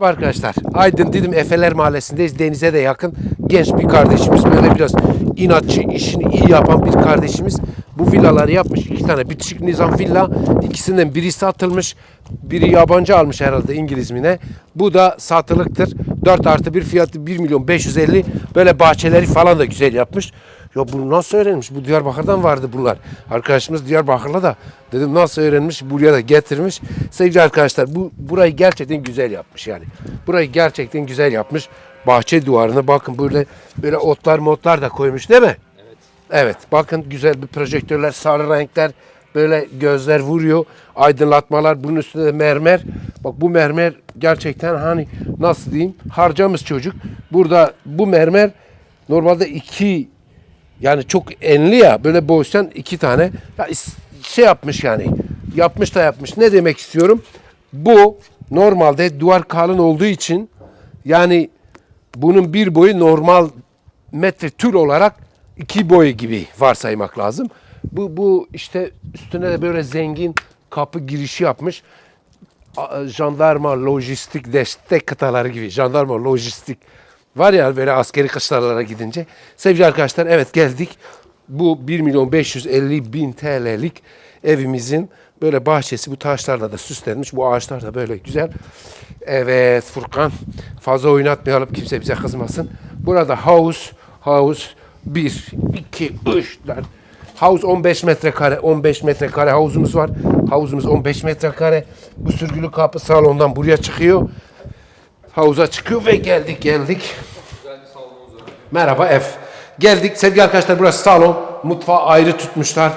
Arkadaşlar Aydın Didim Efeler Mahallesi'ndeyiz. Denize de yakın genç bir kardeşimiz. Böyle biraz inatçı, işini iyi yapan bir kardeşimiz. Bu villaları yapmış. iki tane bitişik nizam villa. İkisinden biri satılmış. Biri yabancı almış herhalde İngiliz mi ne. Bu da satılıktır. 4 artı bir fiyatı 1 milyon 550. Böyle bahçeleri falan da güzel yapmış. Ya bunu nasıl öğrenmiş? Bu Diyarbakır'dan vardı bunlar. Arkadaşımız Diyarbakır'la da dedim nasıl öğrenmiş? Buraya da getirmiş. Sevgili arkadaşlar bu burayı gerçekten güzel yapmış yani. Burayı gerçekten güzel yapmış. Bahçe duvarına bakın böyle böyle otlar motlar da koymuş değil mi? Evet. Evet bakın güzel bir projektörler, sarı renkler böyle gözler vuruyor. Aydınlatmalar bunun üstünde de mermer. Bak bu mermer gerçekten hani nasıl diyeyim harcamış çocuk. Burada bu mermer normalde iki yani çok enli ya böyle boştan iki tane ya şey yapmış yani. Yapmış da yapmış. Ne demek istiyorum? Bu normalde duvar kalın olduğu için yani bunun bir boyu normal metre tül olarak iki boyu gibi varsaymak lazım. Bu bu işte üstüne de böyle zengin kapı girişi yapmış. Jandarma lojistik destek kıtaları gibi. Jandarma lojistik var ya böyle askeri kışlalara gidince. Sevgili arkadaşlar evet geldik. Bu 1 milyon 550 bin TL'lik evimizin böyle bahçesi bu taşlarla da süslenmiş. Bu ağaçlar da böyle güzel. Evet Furkan fazla oynatmayalım kimse bize kızmasın. Burada house house 1 2 3 4 Havuz 15 metrekare, 15 metrekare havuzumuz var. Havuzumuz 15 metrekare. Bu sürgülü kapı salondan buraya çıkıyor. Havuza çıkıyor ve geldik geldik. Merhaba F. Geldik sevgili arkadaşlar burası salon. Mutfağı ayrı tutmuşlar.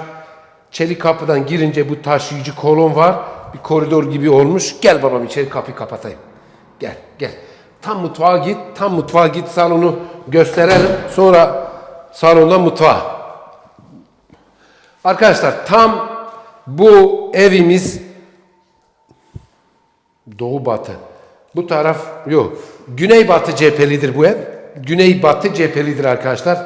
Çelik kapıdan girince bu taşıyıcı kolon var. Bir koridor gibi olmuş. Gel babam içeri kapıyı kapatayım. Gel gel. Tam mutfağa git. Tam mutfağa git salonu gösterelim. Sonra salondan mutfağa. Arkadaşlar tam bu evimiz doğu batı. Bu taraf yok. Güney batı cephelidir bu ev. Güney batı cephelidir arkadaşlar.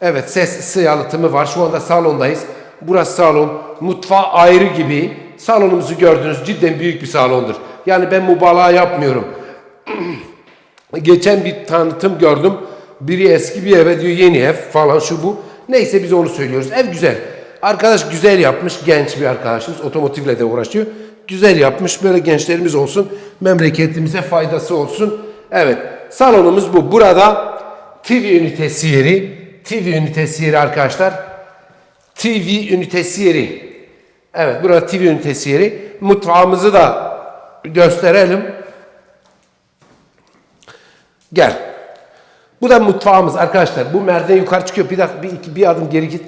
Evet ses ısı var. Şu anda salondayız. Burası salon. Mutfağı ayrı gibi. Salonumuzu gördünüz. Cidden büyük bir salondur. Yani ben mübalağa yapmıyorum. Geçen bir tanıtım gördüm. Biri eski bir eve diyor yeni ev falan şu bu. Neyse biz onu söylüyoruz. Ev güzel. Arkadaş güzel yapmış. Genç bir arkadaşımız. Otomotivle de uğraşıyor. Güzel yapmış. Böyle gençlerimiz olsun. Memleketimize faydası olsun. Evet. Salonumuz bu. Burada TV ünitesi yeri. TV ünitesi yeri arkadaşlar. TV ünitesi yeri. Evet burada TV ünitesi yeri. Mutfağımızı da gösterelim. Gel. Bu da mutfağımız arkadaşlar. Bu merdiven yukarı çıkıyor. Bir dakika bir, iki, bir adım geri git.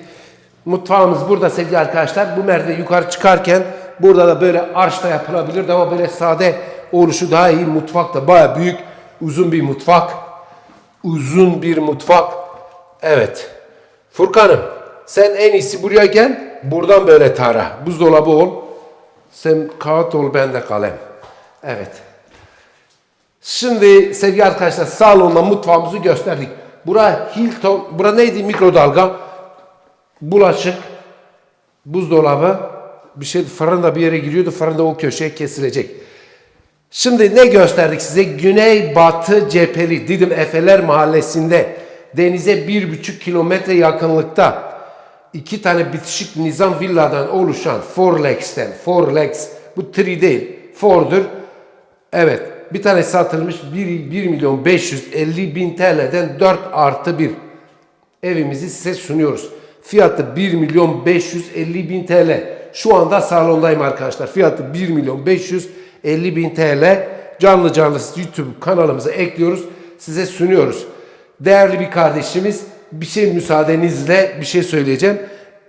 Mutfağımız burada sevgili arkadaşlar. Bu merdiven yukarı çıkarken burada da böyle arş da yapılabilirdi ama böyle sade oluşu daha iyi. Mutfak da baya büyük, uzun bir mutfak. Uzun bir mutfak. Evet. Furkan'ım sen en iyisi buraya gel. Buradan böyle tara. Buzdolabı ol. Sen kağıt ol ben de kalem. Evet. Şimdi sevgili arkadaşlar salonla mutfağımızı gösterdik. Bura Hilton, bura neydi mikrodalga, bulaşık, buzdolabı, bir şey fırında bir yere giriyordu, fırında o köşeye kesilecek. Şimdi ne gösterdik size? Güney Batı cepheli Didim Efeler Mahallesi'nde denize bir buçuk kilometre yakınlıkta iki tane bitişik nizam villadan oluşan Forlex'ten, Forlex bu tri değil, For'dur. Evet bir tane satılmış 1, 1 milyon 550 bin TL'den 4 artı 1 evimizi size sunuyoruz. Fiyatı 1 milyon 550 bin TL. Şu anda salondayım arkadaşlar. Fiyatı 1 milyon 550 bin TL. Canlı canlı YouTube kanalımıza ekliyoruz. Size sunuyoruz. Değerli bir kardeşimiz bir şey müsaadenizle bir şey söyleyeceğim.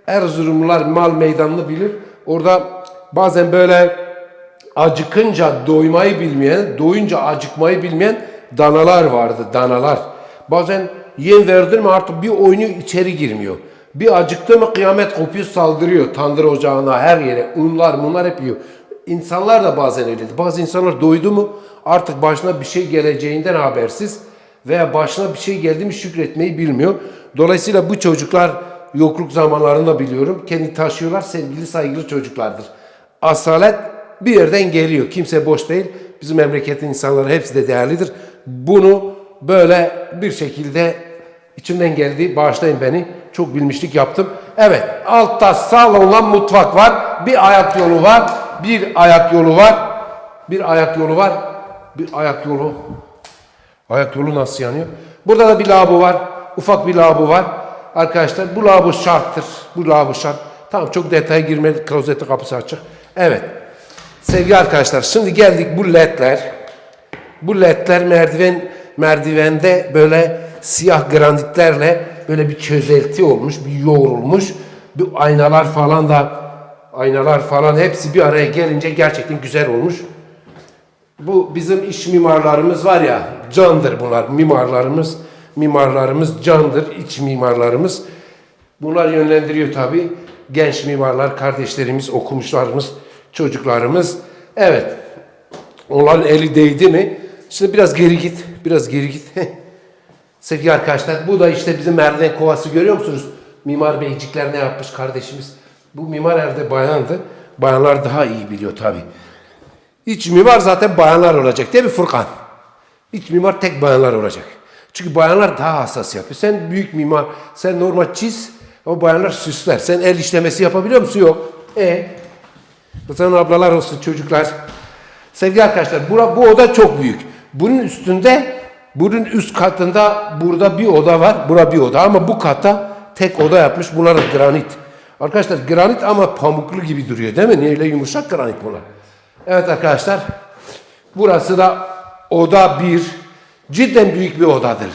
Erzurumlular mal meydanını bilir. Orada bazen böyle acıkınca doymayı bilmeyen, doyunca acıkmayı bilmeyen danalar vardı, danalar. Bazen yem verdin mi artık bir oyunu içeri girmiyor. Bir acıktı mı kıyamet kopuyor saldırıyor. Tandır ocağına her yere unlar munlar hep yiyor. İnsanlar da bazen öyleydi. Bazı insanlar doydu mu artık başına bir şey geleceğinden habersiz veya başına bir şey geldi mi şükretmeyi bilmiyor. Dolayısıyla bu çocuklar yokluk zamanlarında biliyorum. Kendi taşıyorlar sevgili saygılı çocuklardır. Asalet bir yerden geliyor. Kimse boş değil. Bizim memleketin insanları hepsi de değerlidir. Bunu böyle bir şekilde içimden geldi. Bağışlayın beni. Çok bilmişlik yaptım. Evet. Altta salonla mutfak var. Bir ayak yolu var. Bir ayak yolu var. Bir ayak yolu var. Bir ayak yolu. Ayak yolu nasıl yanıyor? Burada da bir lavabo var. Ufak bir lavabo var. Arkadaşlar bu lavabo şarttır. Bu lavabo şart. Tamam çok detaya girmedik. Klozetin kapısı açık. Evet. Sevgili arkadaşlar şimdi geldik bu ledler. Bu ledler merdiven merdivende böyle siyah granitlerle böyle bir çözelti olmuş, bir yoğrulmuş. Bu aynalar falan da aynalar falan hepsi bir araya gelince gerçekten güzel olmuş. Bu bizim iş mimarlarımız var ya, candır bunlar. Mimarlarımız, mimarlarımız candır, iç mimarlarımız. Bunlar yönlendiriyor tabii. Genç mimarlar, kardeşlerimiz, okumuşlarımız, çocuklarımız. Evet, onların eli değdi mi? Şimdi biraz geri git, biraz geri git. Sevgili arkadaşlar, bu da işte bizim merdiven kovası görüyor musunuz? Mimar beycikler ne yapmış kardeşimiz? Bu mimar evde bayandı. Bayanlar daha iyi biliyor tabii. İç mimar zaten bayanlar olacak değil mi Furkan? İç mimar tek bayanlar olacak. Çünkü bayanlar daha hassas yapıyor. Sen büyük mimar, sen normal çiz ama bayanlar süsler. Sen el işlemesi yapabiliyor musun? Yok. E Zaten ablalar olsun çocuklar. Sevgili arkadaşlar bura, bu oda çok büyük. Bunun üstünde, bunun üst katında burada bir oda var. Bura bir oda ama bu katta tek oda yapmış. Bunlar granit. Arkadaşlar granit ama pamuklu gibi duruyor değil mi? Niye yumuşak granit bunlar? Evet arkadaşlar. Burası da oda bir. Cidden büyük bir odadır.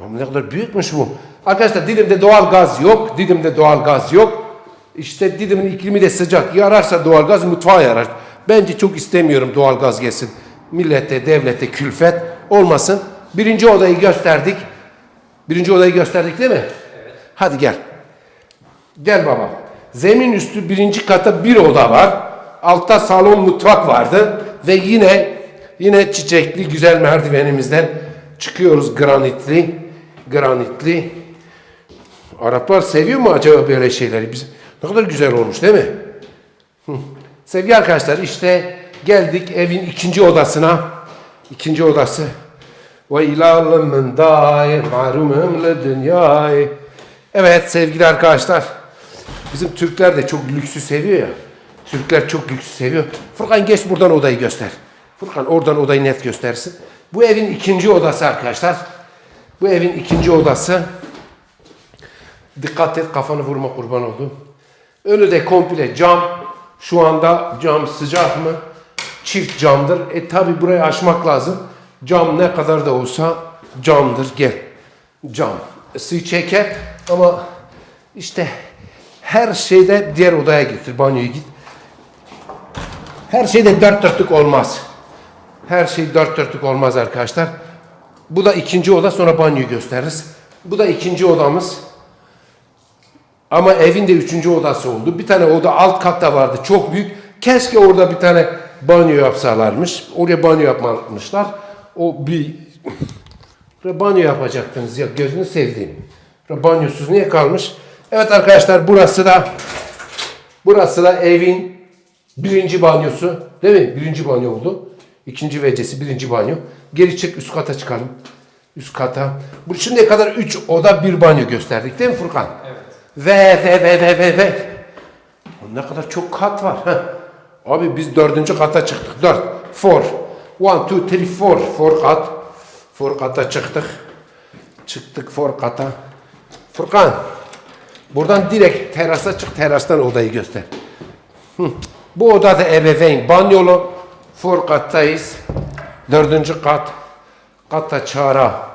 Ne kadar büyükmüş bu. Arkadaşlar Didim'de doğal gaz yok. Didim'de doğal gaz yok. İşte Didim'in iklimi de sıcak. Yararsa doğal gaz mutfağa yarar. Bence çok istemiyorum doğal gaz gelsin. Millete, devlete külfet olmasın. Birinci odayı gösterdik. Birinci odayı gösterdik değil mi? Evet. Hadi gel. Gel baba. Zemin üstü birinci kata bir oda var. Altta salon mutfak vardı. Ve yine yine çiçekli güzel merdivenimizden çıkıyoruz granitli. Granitli. Araplar seviyor mu acaba böyle şeyleri? Biz, ne kadar güzel olmuş değil mi? Sevgili arkadaşlar işte geldik evin ikinci odasına. İkinci odası. Ve ilalımın dair marumum le dünyayı. Evet sevgili arkadaşlar. Bizim Türkler de çok lüksü seviyor ya. Türkler çok lüksü seviyor. Furkan geç buradan odayı göster. Furkan oradan odayı net göstersin. Bu evin ikinci odası arkadaşlar. Bu evin ikinci odası. Dikkat et kafanı vurma kurban oldum. Önü de komple cam. Şu anda cam sıcak mı? Çift camdır. E tabi burayı açmak lazım. Cam ne kadar da olsa camdır. Gel. Cam. Suyu çeker ama işte her şeyde diğer odaya getir. Banyoya git. Her şeyde dört dörtlük olmaz. Her şey dört dörtlük olmaz arkadaşlar. Bu da ikinci oda sonra banyoyu gösteririz. Bu da ikinci odamız. Ama evin de üçüncü odası oldu. Bir tane oda alt katta vardı çok büyük. Keşke orada bir tane banyo yapsalarmış. Oraya banyo yapmamışlar. O bir banyo yapacaktınız ya gözünü sevdiğim. Banyosuz niye kalmış? Evet arkadaşlar burası da burası da evin birinci banyosu. Değil mi? Birinci banyo oldu. İkinci vecesi birinci banyo. Geri çık üst kata çıkalım. Üst kata. Bu şimdiye kadar üç oda bir banyo gösterdik değil mi Furkan? Evet. Ve ve ve ve ve ve. Ne kadar çok kat var. Heh. Abi biz dördüncü kata çıktık. Dört. Four. One, two, three, four. Four kat. Four kata çıktık. Çıktık four kata. Furkan. Buradan direkt terasa çık. Terastan odayı göster. Hı. Bu oda da ebeveyn banyolu. Four kattayız. Dördüncü kat. Kata çara.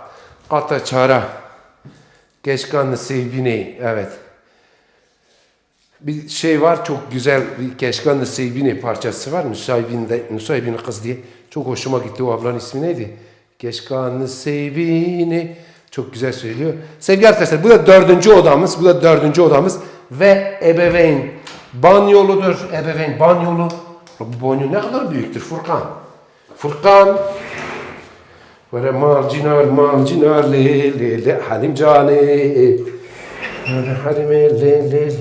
Kata çara. Geçkanlı sevgini. Evet. Bir şey var çok güzel bir Keşkanlı Seybini parçası var. Nusaybin'de, Nusaybin kız diye. Çok hoşuma gitti o ablanın ismi neydi? Keşkanlı Seybini. Çok güzel söylüyor. Sevgili arkadaşlar bu da dördüncü odamız. Bu da dördüncü odamız. Ve ebeveyn banyoludur. Ebeveyn banyolu. Bu banyo ne kadar büyüktür Furkan. Furkan. Böyle marjinal marjinal le le le halim cane. Halim le le le.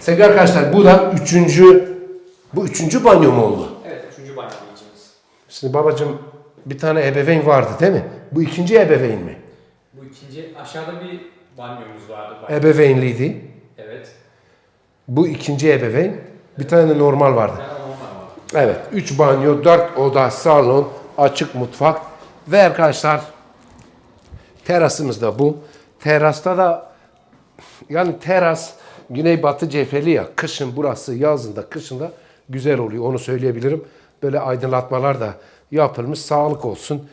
Sevgili arkadaşlar bu da üçüncü, bu üçüncü banyo mu oldu? Evet, üçüncü banyo diyeceğimiz. Şimdi babacığım bir tane ebeveyn vardı değil mi? Bu ikinci ebeveyn mi? Bu ikinci aşağıda bir banyomuz vardı. Banyo. Ebeveynliydi. Evet. Bu ikinci ebeveyn. Bir tane de normal vardı. Tane normal var. Evet. 3 banyo, 4 oda, salon, açık mutfak. Ve arkadaşlar terasımız da bu. Terasta da yani teras güneybatı cepheli ya. Kışın burası yazında kışında güzel oluyor. Onu söyleyebilirim. Böyle aydınlatmalar da yapılmış. Sağlık olsun.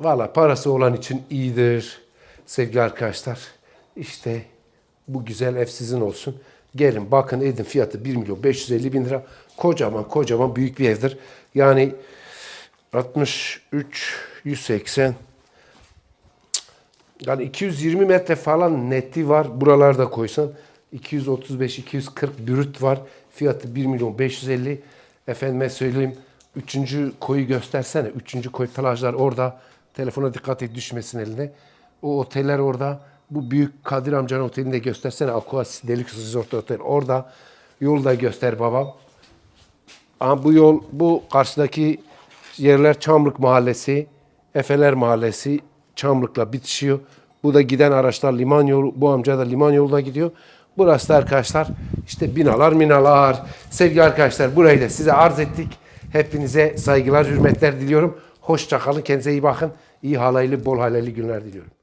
Valla parası olan için iyidir. Sevgili arkadaşlar. İşte bu güzel ev sizin olsun. Gelin bakın edin fiyatı 1 milyon 550 bin lira. Kocaman kocaman büyük bir evdir. Yani 63, 180, yani 220 metre falan neti var. Buralarda koysan 235 240 brüt var. Fiyatı 1 milyon 550. Efendime söyleyeyim. Üçüncü koyu göstersene. Üçüncü koy plajlar orada. Telefona dikkat et düşmesin eline. O oteller orada. Bu büyük Kadir amcanın otelini de göstersene. Aquas Deluxe Resort Otel orada. Yolu da göster babam. Ama bu yol, bu karşıdaki yerler Çamlık Mahallesi, Efeler Mahallesi, Çamlık'la bitişiyor. Bu da giden araçlar liman yolu, bu amca da liman yoluna gidiyor. Burası da arkadaşlar işte binalar minalar. Sevgili arkadaşlar burayı da size arz ettik. Hepinize saygılar, hürmetler diliyorum. Hoşça kalın, kendinize iyi bakın. İyi halaylı, bol halaylı günler diliyorum.